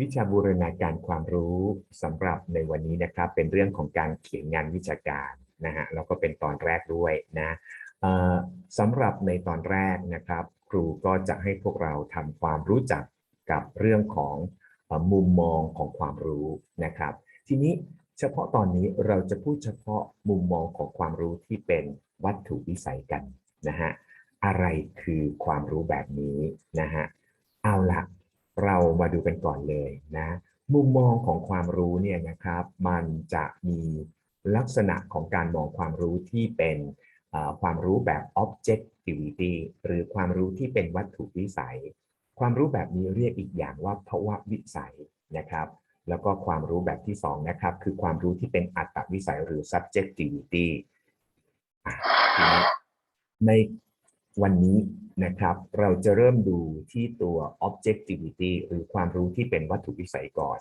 วิชาบูรณาการความรู้สำหรับในวันนี้นะครับ เป็นเรื่องของการเขียนงานวิชาการนะฮะแล้วก็เป็นตอนแรกด้วยนะสำหรับในตอนแรกนะครับ ครูก็จะให้พวกเราทำความรู้จักกับเรื่องของมุมมองของความรู้นะครับ ทีนี้เฉพาะตอนนี้เราจะพูดเฉพาะมุมมองของความรู้ที่เป็นวัตถุวิสัยกันนะฮะอะไรคือความรู้แบบนี้นะฮะเอาละ เรามาดูกันก่อนเลยนะ มุมมองของความรู้เนี่ยนะครับ มันจะมีลักษณะของการมองความรู้ที่เป็นความรู้แบบ objectivity หรือความรู้ที่เป็นวัตถุวิสัย ความรู้แบบนี้เรียกอีกอย่างว่าภาวะวิสัยนะครับแล้วก็ความรู้แบบที่สองนะครับ คือความรู้ที่เป็นอัตตวิสัยหรือ subjectivity ใน วันนี้นะครับ เราจะเริ่มดูที่ตัว objectivity หรือความรู้ที่เป็นวัตถุวิสัยก่อน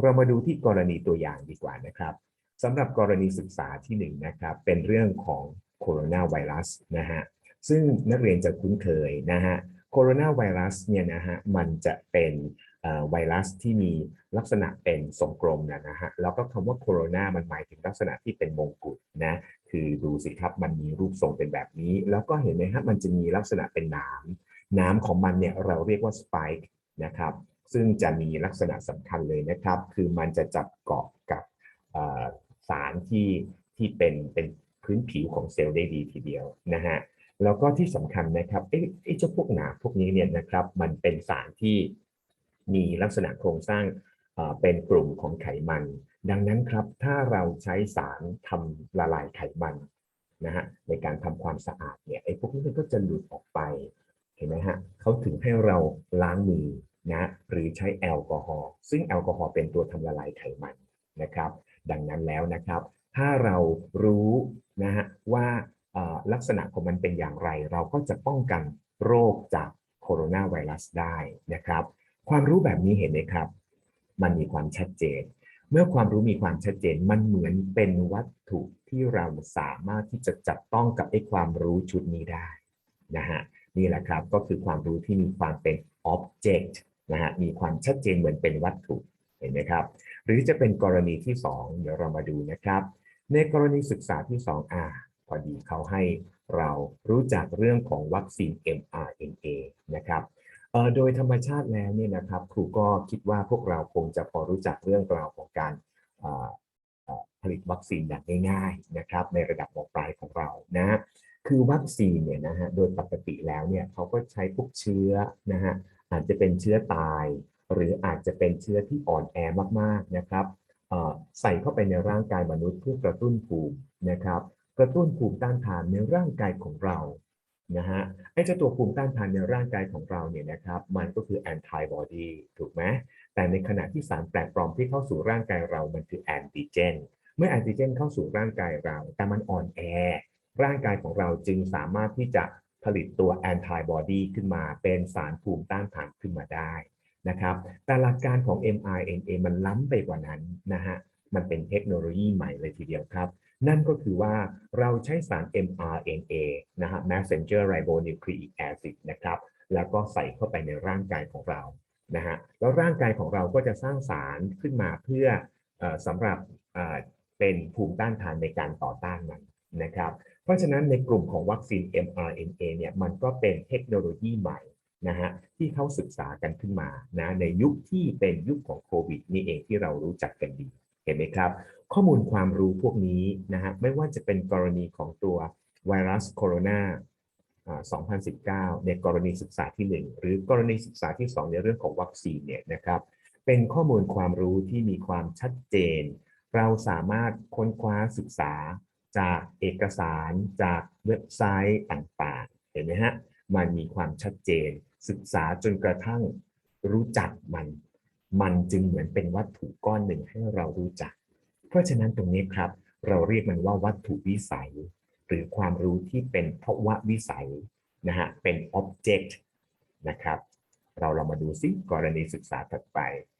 เรามาดูที่กรณีตัวอย่างดีกว่านะครับสำหรับกรณีศึกษาที่หนึ่งนะครับ เป็นเรื่องของโคโรนาไวรัสนะฮะ ซึ่งนักเรียนจะคุ้นเคยนะฮะ โคโรนาไวรัสเนี่ยนะฮะมันจะเป็นไวรัสที่มีลักษณะเป็นทรงกลมนะฮะแล้วก็คำว่าโคโรนามันหมายถึงลักษณะที่เป็นมงกุฎนะคือดูสิครับมันมีรูปทรงเป็นแบบนี้ แล้วก็เห็นไหมฮะมันจะมีลักษณะเป็นนามหนามของมันเนี่ยเราเรียกว่าสไปค์นะครับซึ่งจะมีลักษณะสำคัญเลยนะครับ คือมันจะจับเกาะกับสารที่ที่เป็นเป็นพื้นผิวของเซลล์ได้ดีทีเดียวนะฮะ แล้วก็ที่สำคัญนะครับไอ้เจ้าพวกหนาพวกนี้เนี่ยนะครับมันเป็นสารที่มีลักษณะโครงสร้างเป็นกลุ่มของไขมัน ดังนั้นครับถ้าเราใช้สารทำละลายไขมันนะฮะในการทำความสะอาดเนี่ยไอ้พวกนี้มันก็จะหลุดออกไปเห็นไหมฮะเขาถึงให้เราล้างมือนะหรือใช้แอลกอฮอล์ซึ่งแอลกอฮอล์เป็นตัวทำละลายไขมันนะครับ ดังนั้นแล้วนะครับ ถ้าเรารู้นะฮะว่า กษณะของมันเป็นอย่างไร เราก็จะป้องกันโรคจากโคโรนาไวรัสได้นะครับ ความรู้แบบนี้เห็นไหมครับ มันมีความชัดเจน เมื่อความรู้มีความชัดเจนมันเหมือนเป็นวัตถุที่เราสามารถที่จะจับต้องกับไอ้ความรู้ชุดนี้ได้นะฮะนี่แหละครับก็คือความรู้ที่มีความเป็น object นะฮะมีความชัดเจนเหมือนเป็นวัตถุเห็นไหมครับ หรือจะเป็นกรณีที่ 2 เดี๋ยวเรามาดูนะครับ ในกรณีศึกษาที่2อ่า อดีเขาให้เรารู้จักเรื่องของวัคซีน mRNA นะครับโดยธรรมชาติแล้วเนี่ยนะครับครูก็คิดว่าพวกเราคงจะพอรู้จักเรื่องราวของการผลิตวัคซีนอย่างง่ายๆนะครับในระดับมปลายของเรานะคือวัคซีนเนี่ยนะฮะโดยปกติแล้วเนี่ยเขาก็ใช้พวกเชื้อนะฮะอาจจะเป็นเชื้อตาย หรืออาจจะเป็นเชื้อที่อ่อนแอมากๆนะครับใส่เข้าไปในร่างกายมนุษย์เพื่อกระตุ้นภูมินะครับ ระตุ้นภูมิต้านทานในร่างกายของเรานะฮะไอ้เจ้าตัวภูมิต้านทานในร่างกายของเราเนี่ยนะครับ มันก็คือแอนติบอดีถูกไหมแต่ในขณะที่สารแปลกปลอมที่เข้าสู่ร่างกายเรามันคือแอนติเจนเมื่อแอนติเจนเข้าสู่ร่างกายเรา แต่มันอ่อนแอ ร่างกายของเราจึงสามารถที่จะผลิตตัวแอนติบอดีขึ้นมา เป็นสารภูมิต้านทานขึ้นมาได้นะครับ แต่หลักการของ mRNA มันล้ำไปกว่านั้นนะฮะ มันเป็นเทคโนโลยีใหม่เลยทีเดียวครับ นั่นก็คือว่าเราใช้สาร mRNA นะฮะ messenger ribonucleic acid นะครับ แล้วก็ใส่เข้าไปในร่างกายของเรานะฮะแล้วร่างกายของเราก็จะสร้างสารขึ้นมาเพื่ออสำหรับเป็นภูมิต้านทานในการต่อต้านมันนะครับ เพราะฉะนั้นในกลุ่มของวัคซีน mRNA เนี่ยมันก็เป็นเทคโนโลยีใหม่นะฮะที่เขาศึกษากันขึ้นมานะในยุคที่เป็นยุคของโควิดนี่เองที่เรารู้จักกันดีเห็นไหมครับ ข้อมูลความรู้พวกนี้นะฮะไม่ว่าจะเป็นกรณีของตัวไวรัสโคโรนา2019 ในกรณีศึกษาที่ 1 หรือกรณีศึกษาที่ 2 ในเรื่องของวัคซีนเนี่ยนะครับ เป็นข้อมูลความรู้ที่มีความชัดเจน เราสามารถค้นคว้าศึกษาจากเอกสารจากเว็บไซต์ต่างๆ เห็นไหมฮะ มันมีความชัดเจน ศึกษาจนกระทั่งรู้จักมัน มันจึงเหมือนเป็นวัตถุก้อนหนึ่งให้เรารู้จัก เพราะฉะนั้นตรงนี้ครับ เราเรียกมันว่าวัตถุวิสัย หรือความรู้ที่เป็นภาวะวิสัยนะฮะเป็น object นะครับ เราเรามาดูซิกรณีศึกษาถัดไป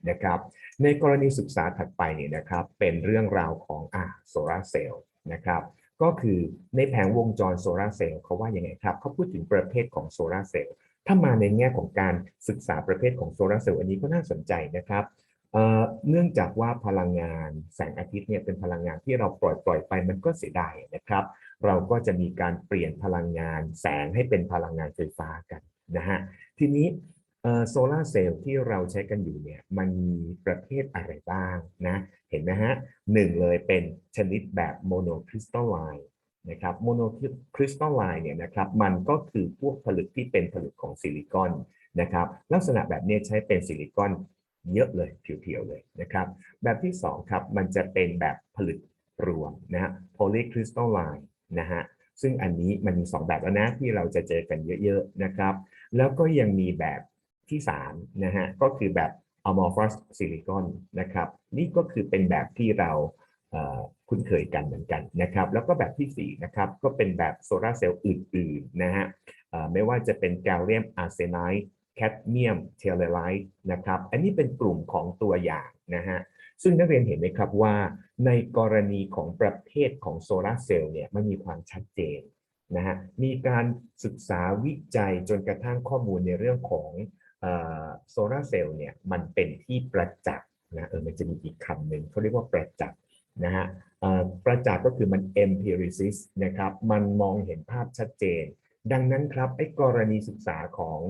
นะครับ ในกรณีศึกษาถัดไปเนี่ยนะครับ เป็นเรื่องราวของอ่าโซลาเซลล์นะครับก็คือในแผงวงจรโซลาร์เซลล์เขาว่ายังไงครับเขาพูดถึงประเภทของโซลาร์เซลล์ถ้ามาในแง่ของการศึกษาประเภทของโซลาร์เซลล์อันนี้ก็น่าสนใจนะครับ เนื่องจากว่าพลังงานแสงอาทิตย์เนี่ยเป็นพลังงานที่เราปล่อยปล่อยไปมันก็เสียดายนะครับ เราก็จะมีการเปลี่ยนพลังงานแสงให้เป็นพลังงานไฟฟ้ากันนะฮะทีนี้โซลาร์เซลล์ที่เราใช้กันอยู่เนี่ยมันมีประเภทอะไรบ้างนะเห็นไหมฮะหนึ่งเลยเป็นชนิดแบบโมโนคริสตัลไลน์นะครับโมโนคริสตัลไลน์เนี่ยนะครับมันก็คือพวกผลึกที่เป็นผลึกของซิลิคอนนะครับลักษณะแบบนี้ใช้เป็นซิลิคอน เยอะเลยเพียวๆเลยนะครับ แบบที่สองครับ มันจะเป็นแบบผลึกรวมนะฮะ polycrystalline นะฮะ ซึ่งอันนี้มันมีสองแบบแล้วนะที่เราจะเจอกันเยอะๆนะครับ แล้วก็ยังมีแบบที่3นะฮะ ก็คือแบบ amorphous silicon นะครับ นี่ก็คือเป็นแบบที่เราคุ้นเคยกันเหมือนกันนะครับ แล้วก็แบบที่ 4 นะครับ ก็เป็นแบบโซลาร์เซลล์อื่นๆนะฮะไม่ว่าจะเป็นแกลเลียมอาร์เซไนด์ แคดเมียมเทเลไลท์นะครับ อันนี้เป็นกลุ่มของตัวอย่างนะฮะ ซึ่งนักเรียนเห็นไหมครับว่าในกรณีของประเภทของโซลาร์เซลล์เนี่ยมันมีความชัดเจนนะฮะ มีการศึกษาวิจัยจนกระทั่งข้อมูลในเรื่องของโซลาร์เซลล์เนี่ยมันเป็นที่ประจักษ์นะเออมันจะมีอีกคำหนึ่งเขาเรียกว่าประจักษ์นะฮะประจักษ์ก็คือมัน empiricist นะครับ มันมองเห็นภาพชัดเจน ดังนั้นครับไอ้กรณีศึกษาของ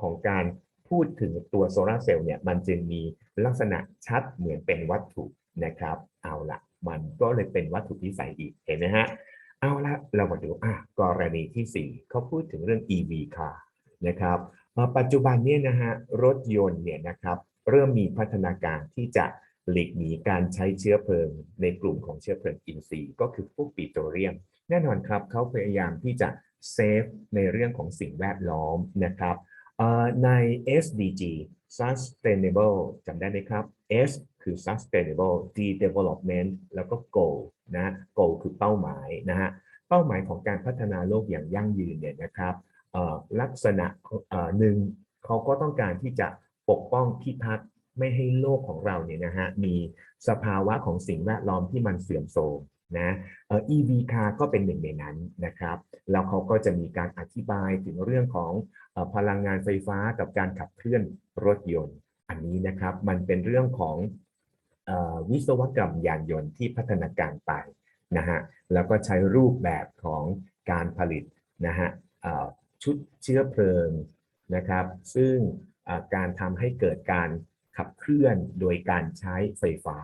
ของการพูดถึงตัวโซลาร์เซลล์เนี่ยมันจึงมีลักษณะชัดเหมือนเป็นวัตถุนะครับ เอาละมันก็เลยเป็นวัตถุวิสัยอีกเห็นไหมฮะเอาละเรามาดูอะกรณีที่ 4เขาพูดถึงเรื่อง EV car นะครับปัจจุบันเนี่ยนะฮะรถยนต์เนี่ยนะครับเริ่มมีพัฒนาการที่จะหลีกหนีการใช้เชื้อเพลิง ในกลุ่มของเชื้อเพลิงอินทรีย์ ก็คือพวกปิโตรเลียม แน่นอนครับเขาพยายามที่จะเซฟในเรื่องของสิ่งแวดล้อมนะครับ ใน SDG sustainable จำได้ไหมครับ S คือ sustainable D development แล้วก็ goal นะ goal คือเป้าหมายนะฮะ เป้าหมายของการพัฒนาโลกอย่างยั่งยืนเนี่ยนะครับลักษณะหนึ่งเขาก็ต้องการที่จะปกป้องพิทักไม่ให้โลกของเราเนี่ยนะฮะมีสภาวะของสิ่งแวดล้อมที่มันเสื่อมโทรม นะเอ่อ EV car ก็เป็นหนึ่งในนั้นนะครับแล้วเขาก็จะมีการอธิบายถึงเรื่องของอพลังงานไฟฟ้ากับการขับเคลื่อนรถยนต์ อันนี้นะครับมันเป็นเรื่องของอวิศวกรรมยานยนต์ที่พัฒนาการไปนะฮะแล้วก็ใช้รูปแบบของการผลิตนะฮะชุดเชื้อเพลิงนะครับ ซึ่งการทำให้เกิดการ ขับเคลื่อนโดยการใช้ไฟฟ้า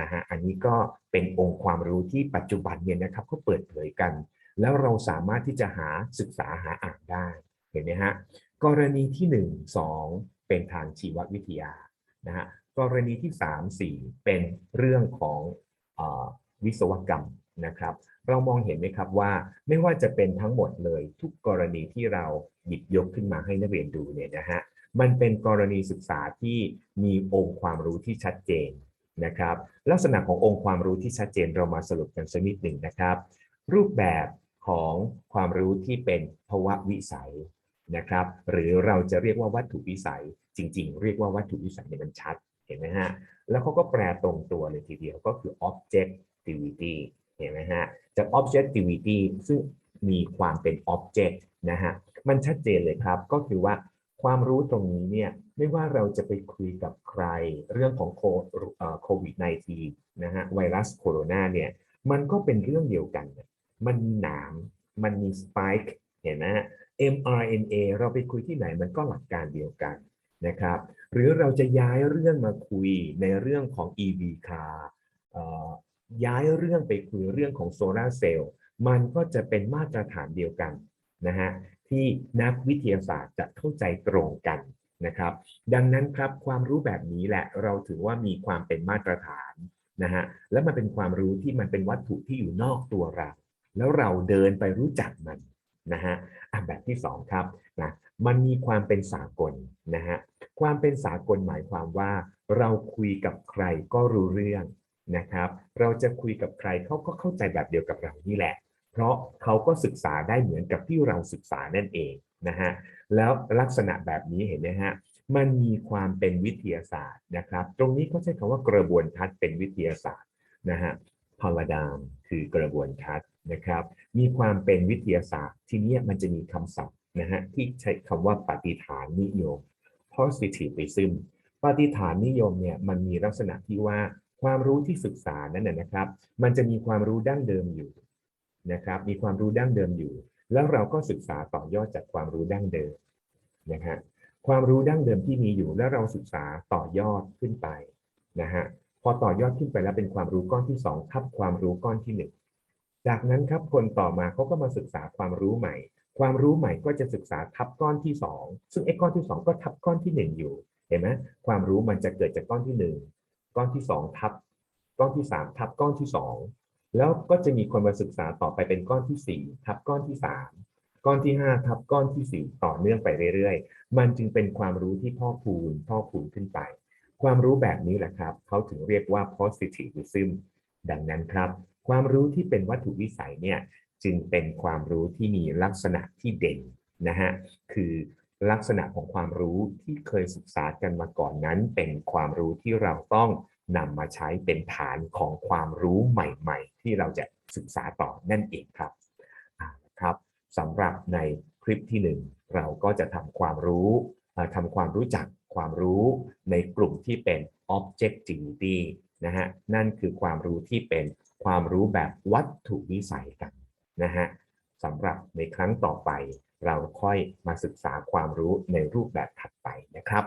นะฮะอันนี้ก็เป็นองค์ความรู้ที่ปัจจุบันเนี่ยนะครับเขาเปิดเผยกัน แล้วเราสามารถที่จะหาศึกษาหาอ่านได้เห็นไหมฮะกรณีที่ 1 2 เป็นทางชีววิทยานะฮะกรณีที่ 3 4 เป็นเรื่องของอวิศวกรรมนะครับ เรามองเห็นไหมครับว่าไม่ว่าจะเป็นทั้งหมดเลยทุกกรณีที่เราหยิบยกขึ้นมาให้นักเรียนดูเนี่ยนะฮะ มันเป็นกรณีศึกษาที่มีองค์ความรู้ที่ชัดเจนนะครับ ลักษณะขององค์ความรู้ที่ชัดเจนเรามาสรุปกันสักนิดหนึ่งนะครับ รูปแบบของความรู้ที่เป็นภาวะวิสัยนะครับ หรือเราจะเรียกว่าวัตถุวิสัย จริง ๆ เรียกว่าวัตถุวิสัยเนี่ยมันชัดเห็นไหมฮะแล้วเขาก็แปลตรงตัวเลยทีเดียวก็คือ objectivity เห็นไหมฮะจาก objectivity ซึ่งมีความเป็น object นะฮะมันชัดเจนเลยครับก็คือว่า ความรู้ตรงนี้เนี่ยไม่ว่าเราจะไปคุยกับใครเรื่องของโควิด -19 นะฮะไวรัสโคโรนาเนี่ยมันก็เป็นเรื่องเดียวกัน มันมีหนาม มันมีสป k e เห็นไหมฮะ mRNA เราไปคุยที่ไหนมันก็หลักการเดียวกันนะครับหรือเราจะย้ายเรื่องมาคุยในเรื่องของ EV car เอ่อย้ายเรื่องไปคุยเรื่องของโซลาเซลล์มันก็จะเป็นมาตรฐานเดียวกันนะฮะ ที่นักวิทยาศาสตร์จะเข้าใจตรงกันนะครับ ดังนั้นครับความรู้แบบนี้แหละเราถือว่ามีความเป็นมาตรฐานนะฮะและมันเป็นความรู้ที่มันเป็นวัตถุที่อยู่นอกตัวเรา แล้วเราเดินไปรู้จักมันนะฮะอะแบบที่สองครับนะมันมีความเป็นสากลนะฮะความเป็นสากลหมายความว่า เราคุยกับใครก็รู้เรื่องนะครับ เราจะคุยกับใครเขาก็เข้าใจแบบเดียวกับเรานี่แหละ เพราะเขาก็ศึกษาได้เหมือนกับที่เราศึกษานั่นเองนะฮะแล้วลักษณะแบบนี้เห็นไหมฮะมันมีความเป็นวิทยาศาสตร์นะครับ ตรงนี้เขาใช้คำว่ากระบวนทัศน์เป็นวิทยาศาสตร์นะฮะ paradigm คือกระบวนทัศน์นะครับ มีความเป็นวิทยาศาสตร์ ทีนี้มันจะมีคำศัพท์นะฮะที่ใช้คำว่าปฏิฐานนิยม positivism ปฏิฐานนิยมเนี่ยมันมีลักษณะที่ว่าความรู้ที่ศึกษานั้นนะนะครับ มันจะมีความรู้ดั้งเดิมอยู่ นะครับมีความรู้ดั้งเดิมอยู่ แล้วเราก็ศึกษาต่อยอดจากความรู้ดั้งเดิมนะฮะความรู้ดั้งเดิมที่มีอยู่แล้วเราศึกษาต่อยอดขึ้นไปนะฮะพอต่อยอดขึ้นไปแล้วเป็นความรู้ก้อนที่สองทับความรู้ก้อนที่หนึ่งจากนั้นครับคนต่อมาเขาก็มาศึกษาความรู้ใหม่ ความรู้ใหม่ก็จะศึกษาทับก้อนที่สองซึ่งไอ้ก้อนที่สองก็ทับก้อนที่หนึ่งอยู่เห็นไหมความรู้มันจะเกิดจากก้อนที่หนึ่งก้อนที่สองทับ ก้อนที่สามทับก้อนที่สอง แล้วก็จะมีคนมาศึกษาต่อไปเป็นก้อนที่สี่ทับก้อนที่สามก้อนที่ห้าทับก้อนที่สี่ต่อเนื่องไปเรื่อยๆ มันจึงเป็นความรู้ที่พ่อคูณพ่อคูณขึ้นไป ความรู้แบบนี้แหละครับ เขาถึงเรียกว่า positivism ดังนั้นครับ ความรู้ที่เป็นวัตถุวิสัยเนี่ยจึงเป็นความรู้ที่มีลักษณะที่เด่นนะฮะคือลักษณะของความรู้ที่เคยศึกษากันมาก่อนนั้น เป็นความรู้ที่เราต้อง นำมาใช้เป็นฐานของความรู้ใหม่ๆ ที่เราจะศึกษาต่อนั่นเองครับครับสำหรับในคลิปที่หนึ่งเราก็จะทำความรู้ทำความรู้จักความรู้ในกลุ่มที่เป็น objectivity นะฮะนั่นคือความรู้ที่เป็นความรู้แบบวัตถุวิสัยกันนะฮะสำหรับในครั้งต่อไป เราค่อยมาศึกษาความรู้ในรูปแบบถัดไปนะครับ